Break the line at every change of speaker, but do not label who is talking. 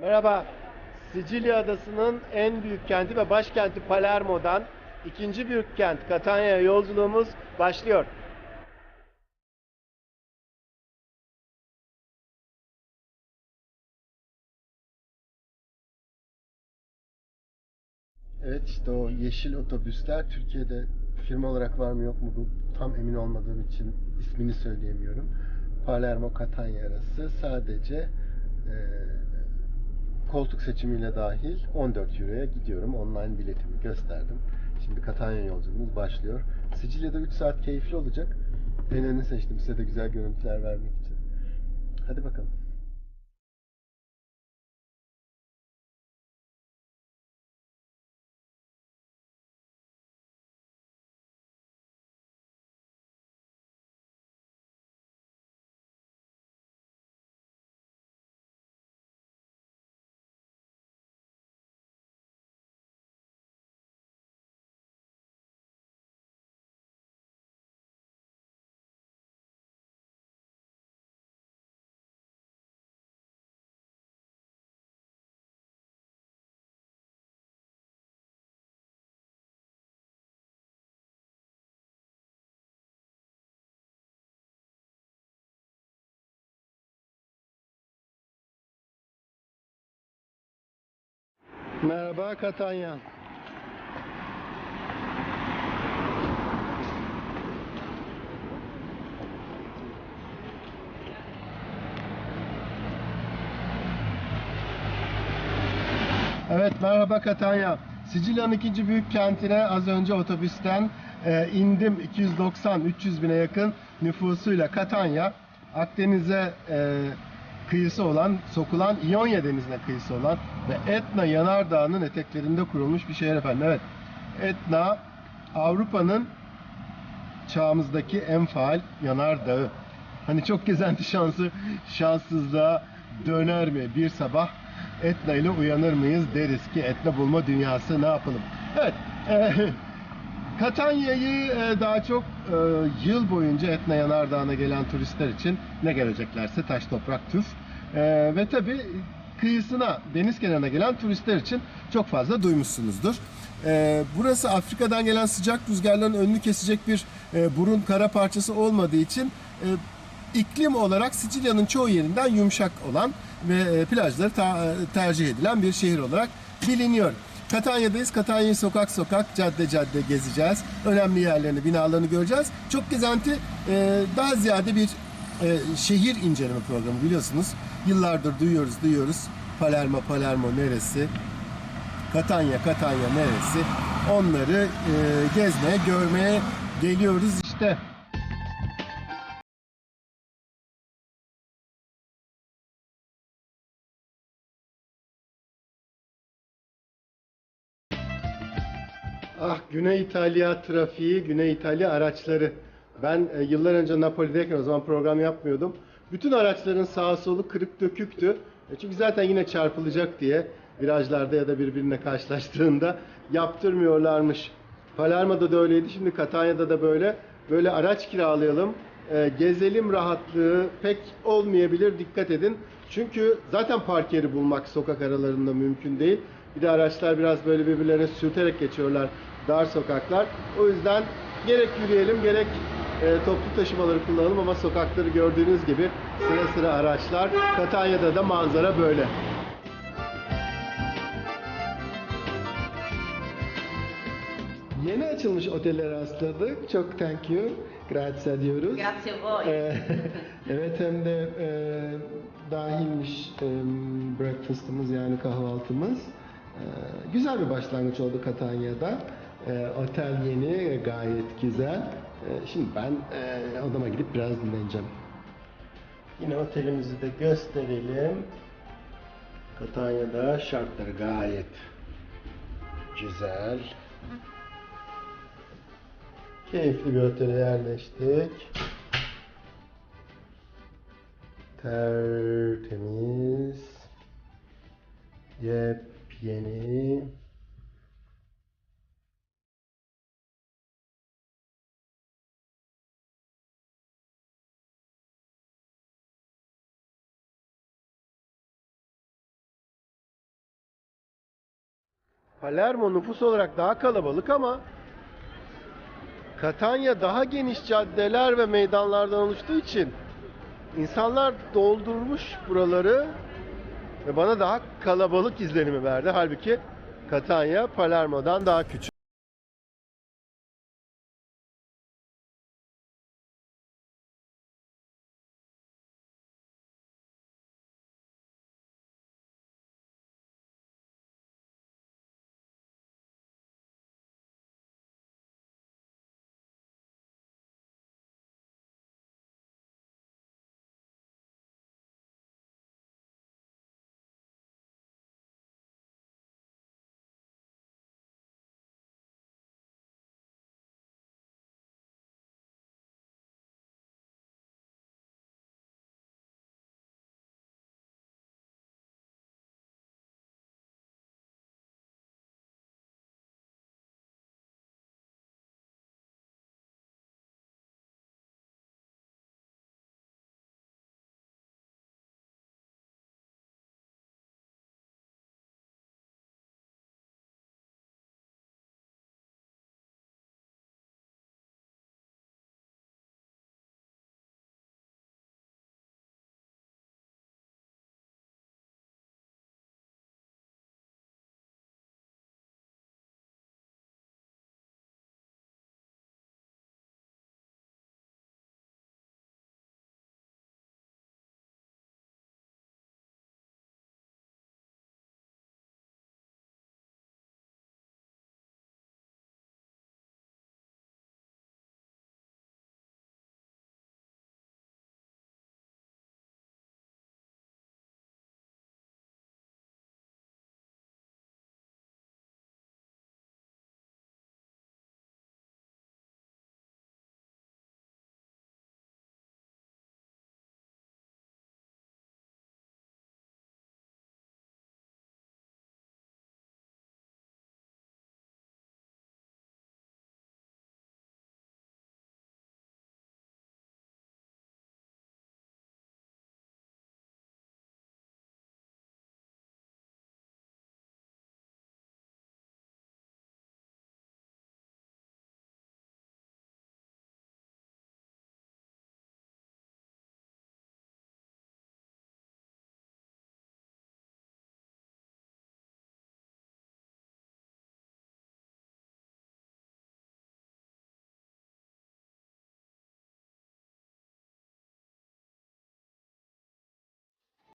Merhaba. Sicilya adasının en büyük kenti ve başkenti Palermo'dan ikinci büyük kent Catania'ya yolculuğumuz başlıyor. Evet işte o yeşil otobüsler Türkiye'de firma olarak var mı yok mu bu tam emin olmadığım için ismini söyleyemiyorum. Palermo Catania arası sadece e, koltuk seçimiyle dahil 14 euroya gidiyorum. Online biletimi gösterdim. Şimdi Catania yolculuğumuz başlıyor. Sicilya'da 3 saat keyifli olacak. En önünü seçtim size de güzel görüntüler vermek için. Hadi bakalım. Merhaba Katanya. Evet merhaba Katanya. Sicilya'nın ikinci büyük kentine az önce otobüsten e, indim. 290-300 bine yakın nüfusuyla Katanya. Akdeniz'e e, kıyısı olan, sokulan İonya Denizi'ne kıyısı olan ve Etna Yanardağı'nın eteklerinde kurulmuş bir şehir efendim. Evet. Etna Avrupa'nın çağımızdaki en faal yanardağı. Hani çok gezenti şansı şanssızlığa döner mi bir sabah Etna ile uyanır mıyız deriz ki Etna bulma dünyası ne yapalım. Evet. Katanya'yı e, daha çok e, yıl boyunca Etna Yanardağı'na gelen turistler için ne geleceklerse taş toprak tüf. E, ve tabi kıyısına deniz kenarına gelen turistler için çok fazla duymuşsunuzdur. Burası Afrika'dan gelen sıcak rüzgarların önünü kesecek bir burun kara parçası olmadığı için iklim olarak Sicilya'nın çoğu yerinden yumuşak olan ve plajları tercih edilen bir şehir olarak biliniyor. Katanya'dayız. Katanya'yı sokak sokak, cadde cadde gezeceğiz. Önemli yerlerini, binalarını göreceğiz. Çok gezenti e, daha ziyade bir e, şehir inceleme programı biliyorsunuz. Yıllardır duyuyoruz, duyuyoruz. Palermo, Palermo neresi? Katanya, Katanya neresi? Onları e, gezmeye, görmeye geliyoruz işte. Ah Güney İtalya trafiği, Güney İtalya araçları. Ben e, yıllar önce Napoli'deyken o zaman program yapmıyordum. Bütün araçların sağa solu kırık döküktü. E, çünkü zaten yine çarpılacak diye virajlarda ya da birbirine karşılaştığında yaptırmıyorlarmış. Palermo'da da öyleydi. Şimdi Catania'da da böyle. Böyle araç kiralayalım. e, gezelim rahatlığı pek olmayabilir. Dikkat edin. Çünkü zaten park yeri bulmak sokak aralarında mümkün değil. Bir de araçlar biraz böyle birbirlerine sürterek geçiyorlar dar sokaklar. O yüzden gerek yürüyelim gerek e, toplu taşımaları kullanalım ama sokakları gördüğünüz gibi sıra sıra araçlar. Katanya'da da manzara böyle. Yeni açılmış otele rastladık. Çok thank you. Grazie diyoruz.
Grazie voi.
Ee, evet hem de e, dahilmiş e, breakfast'ımız yani kahvaltımız. E, güzel bir başlangıç oldu Katanya'da. E, otel yeni, gayet güzel. E, şimdi ben e, odama gidip biraz dinleneceğim. Yine otelimizi de gösterelim. Katanya'da şartları gayet güzel. Keyifli bir otele yerleştik. Tertemiz. Yepyeni. Palermo nüfus olarak daha kalabalık ama Catania daha geniş caddeler ve meydanlardan oluştuğu için insanlar doldurmuş buraları ve bana daha kalabalık izlenimi verdi. Halbuki Catania Palermo'dan daha küçük.